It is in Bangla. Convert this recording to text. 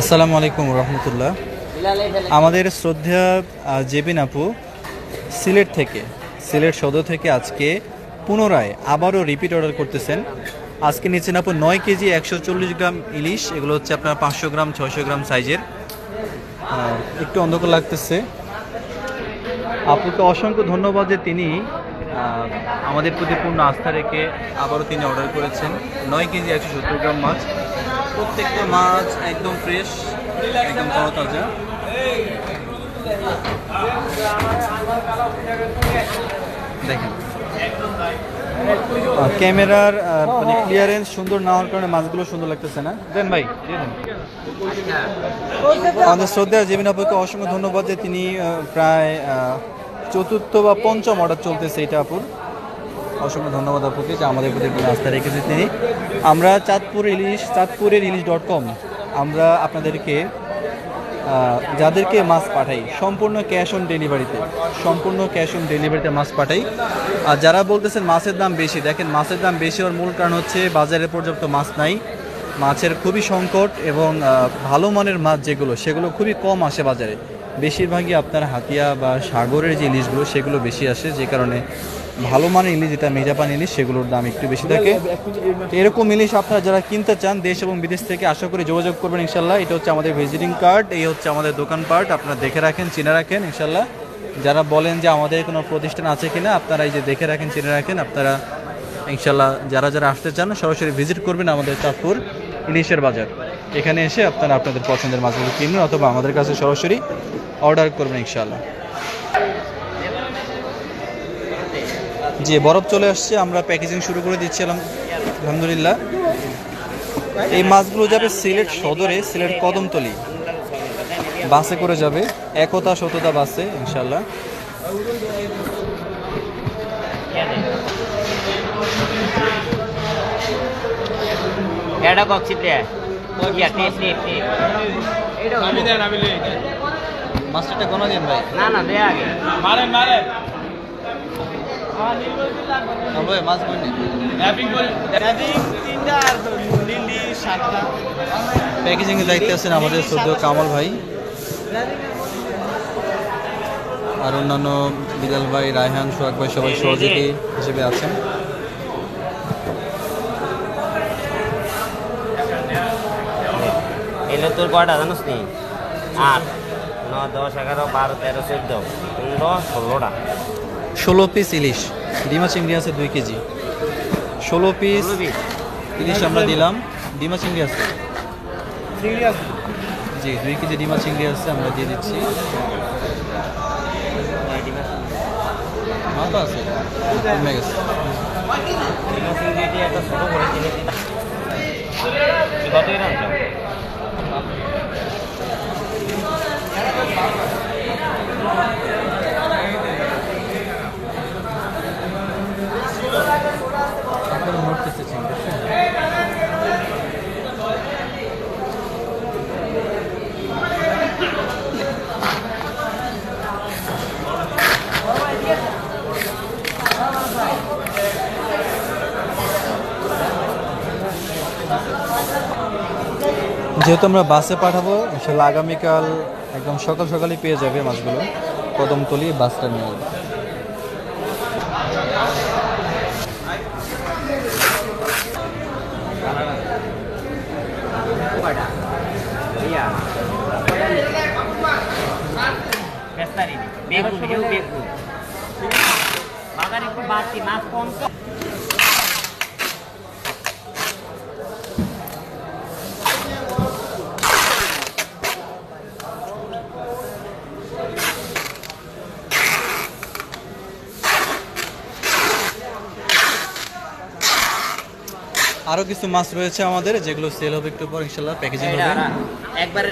আসসালামু আলাইকুম রহমতুল্লাহ। আমাদের শ্রদ্ধা জেবিন আপু, সিলেট থেকে, সিলেট সদর থেকে আজকে পুনরায় আবারও রিপিট অর্ডার করতেছেন। আজকে নিচ্ছেন আপু নয় কেজি একশো চল্লিশ গ্রাম ইলিশ, এগুলো হচ্ছে আপনার পাঁচশো গ্রাম, ছয়শো গ্রাম সাইজের। একটু অন্ধকার লাগতেছে। আপুকে অসংখ্য ধন্যবাদ যে তিনি আমাদের প্রতি পূর্ণ আস্থা রেখে আবারও তিনি অর্ডার করেছেন। নয় কেজি একশো সত্তর গ্রাম মাছ। প্রত্যেকটা মাছ একদম ফ্রেশ একদম তরতাজা দেখেন। ক্যামেরার মানে ক্লিয়ারেন্স সুন্দর না হওয়ার কারণে মাছগুলো সুন্দর লাগতেছে না। দেন ভাই আমাদের শ্রদ্ধা জেমিন আপুকে অসংখ্য ধন্যবাদ যে তিনি প্রায় চতুর্থ বা পঞ্চম অর্ডার চলতেছে এটা আপুর। অসংখ্য ধন্যবাদ আপুকে যে আমাদের প্রতি কোনো আস্থা রেখেছে তিনি। আমরা চাঁদপুর ইলিশ, চাঁদপুরের ইলিশ ডট কম, আমরা আপনাদেরকে যাদেরকে মাছ পাঠাই, সম্পূর্ণ ক্যাশ অন ডেলিভারিতে, সম্পূর্ণ ক্যাশ অন ডেলিভারিতে মাছ পাঠাই। আর যারা বলতেছেন মাছের দাম বেশি, দেখেন মাছের দাম বেশি হওয়ার মূল কারণ হচ্ছে বাজারে পর্যাপ্ত মাছ নাই। মাছের খুবই সংকট এবং ভালো মানের মাছ যেগুলো, সেগুলো খুবই কম আসে বাজারে। বেশিরভাগই আপনার হাতিয়া বা সাগরের যে ইলিশগুলো, সেগুলো বেশি আসে, যে কারণে ভালো মানের ইলিশ, যেটা মেজাপান ইলিশ, সেগুলোর দাম একটু বেশি থাকে। এরকম ইলিশ আপনারা যারা কিনতে চান দেশ এবং বিদেশ থেকে, আশা করি যোগাযোগ করবেন ইনশাল্লাহ। এটা হচ্ছে আমাদের ভিজিটিং কার্ড এই হচ্ছে আমাদের দোকান পার্ট আপনারা দেখে রাখেন, চিনে রাখেন ইনশাল্লাহ। যারা বলেন যে আমাদের কোনো প্রতিষ্ঠান আছে কিনা, আপনারা এই যে দেখে রাখেন, চিনে রাখেন, আপনারা ইনশাল্লাহ যারা যারা আসতে চান, সরাসরি ভিজিট করবেন আমাদের চাঁদপুর ইলিশের বাজার। এখানে এসে আপনারা আপনাদের পছন্দের মাছগুলো কিনবেন অথবা আমাদের কাছে সরাসরি অর্ডার করবেন ইনশাল্লাহ। জি বরফ চলে আসছে আমরা প্যাকেজিং শুরু করে দিচ্ছিলাম আলহামদুলিল্লাহ। এই মাছগুলো যাবে সিলেট সদরে সিলেট কদমতলি। বাসে করে যাবে একতা সততা বাসে ইনশাল্লাহ মাছটা কোনো দিন ভাই? না না দে আগে। মারেন মারেন। আমরা মাছ সাতটা। প্যাকেজিং এর দায়িত্বে আছেন আমাদের সদ্য কামাল ভাই। আর অন্যান্য বিলাল ভাই রায়হান সোহাগ ভাই সবাই সহযোগী হিসেবে আছেন। এলে তোর কয়টা জানিস নি? আট। ন দশ এগারো বারো তেরো চোদ্দ পনেরো ষোলোটা। ষোলো পিস ইলিশ। ডিমা চিংড়ি আছে দুই কেজি। ষোলো পিস ইলিশ আমরা দিলাম। ডিমা চিংড়ি আছে। জি দুই কেজি ডিমা চিংড়ি আছে আমরা দিয়ে দিচ্ছি। মাথা আছে কমে গেছে। একটা ছোটো করে কিনে দিলাম কত এরকম এখনও নড়তেছে চিংড়ি যেহেতু আমরা বাসে পাঠাবো, ইনশাল্লাহ আগামীকাল একদম সকাল সকালই পেয়ে যাবে মাছগুলো। কদমতলি নিয়ে কয়টা বেগুন বেগুন। বাজারে একটু বাড়তি মাছ কম তো। আরও কিছু মাছ রয়েছে আমাদের যেগুলো সেল হবে একটু পর ইনশাল্লাহ প্যাকেজিং হবে। একবারে